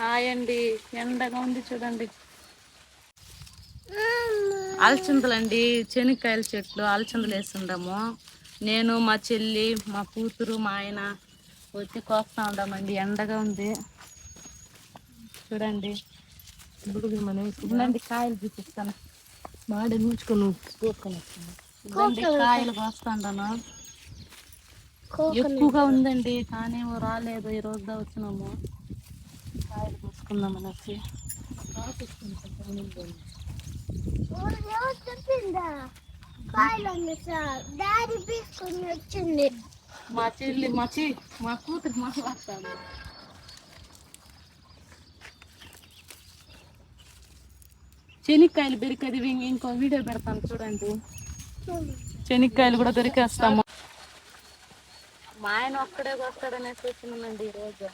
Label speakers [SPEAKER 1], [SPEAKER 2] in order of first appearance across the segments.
[SPEAKER 1] Hi అండి. ఎండగా ఉంది చూడండి. అలచందలండి. చెనిక్కాయల చెట్లు అలచందలు వేస్తుండము. నేను మా చెల్లి మా కూతురు మా ఆయన వచ్చి కోస్తా ఉండమండి. ఎండగా ఉంది. చూడండి. ఉండండి కాయలు చూపిస్తాను.
[SPEAKER 2] మాడి నుంచుకొని కోసుకొని
[SPEAKER 1] కాయలు కోస్తాను ఎక్కువగా ఉందండి కానీ రాలేదు. ఈ రోజు దా వచ్చినాము. కాయలు కోసుకుందాం అనేసి.
[SPEAKER 2] తీసుకొని వచ్చింది
[SPEAKER 1] మా చెల్లి మా చె మా కూతురు మాట్లాడతాను చెనిక్కాయలు బెరికది ఇంకో వీడియో పెడతాను చూడండి. చెనిక్కాయలు కూడా దొరికేస్తాము. మా ఆయన ఒక్కడే వస్తాడనేసి వచ్చినానండి ఈరోజు.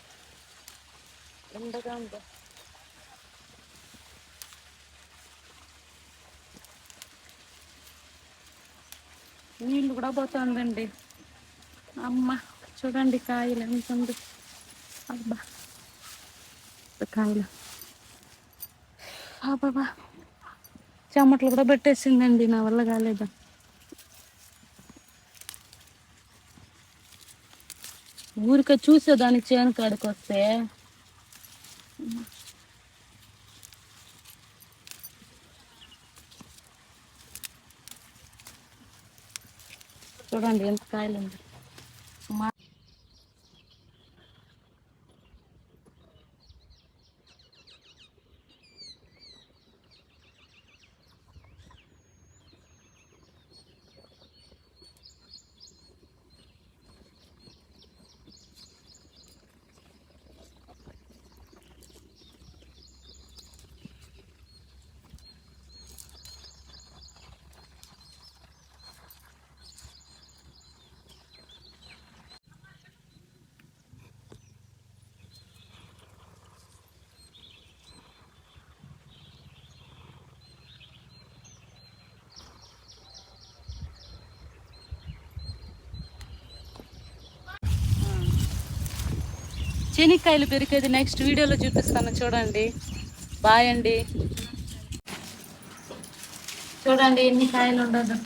[SPEAKER 1] ఎండగా ఉందా నీళ్ళు కూడా పోతుందండి. అమ్మ చూడండి కాయలు ఎంత ఉంది. అబ్బా కాయలు. బాబా చెమటలు కూడా పెట్టేసిందండి నా వల్ల కాలేదు. ఊరికే చూసేదానికి చేను కాడికి వస్తే చూడండి ఎంత కాయలు ఉంది మా చెనిక్కాయలు పెరిగేది నెక్స్ట్ వీడియోలో చూపిస్తాను. చూడండి. బాయ్ అండి. చూడండి ఎన్ని కాయలు ఉండదు.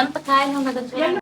[SPEAKER 1] ఎంత కాయలు ఉండదు చూడండి.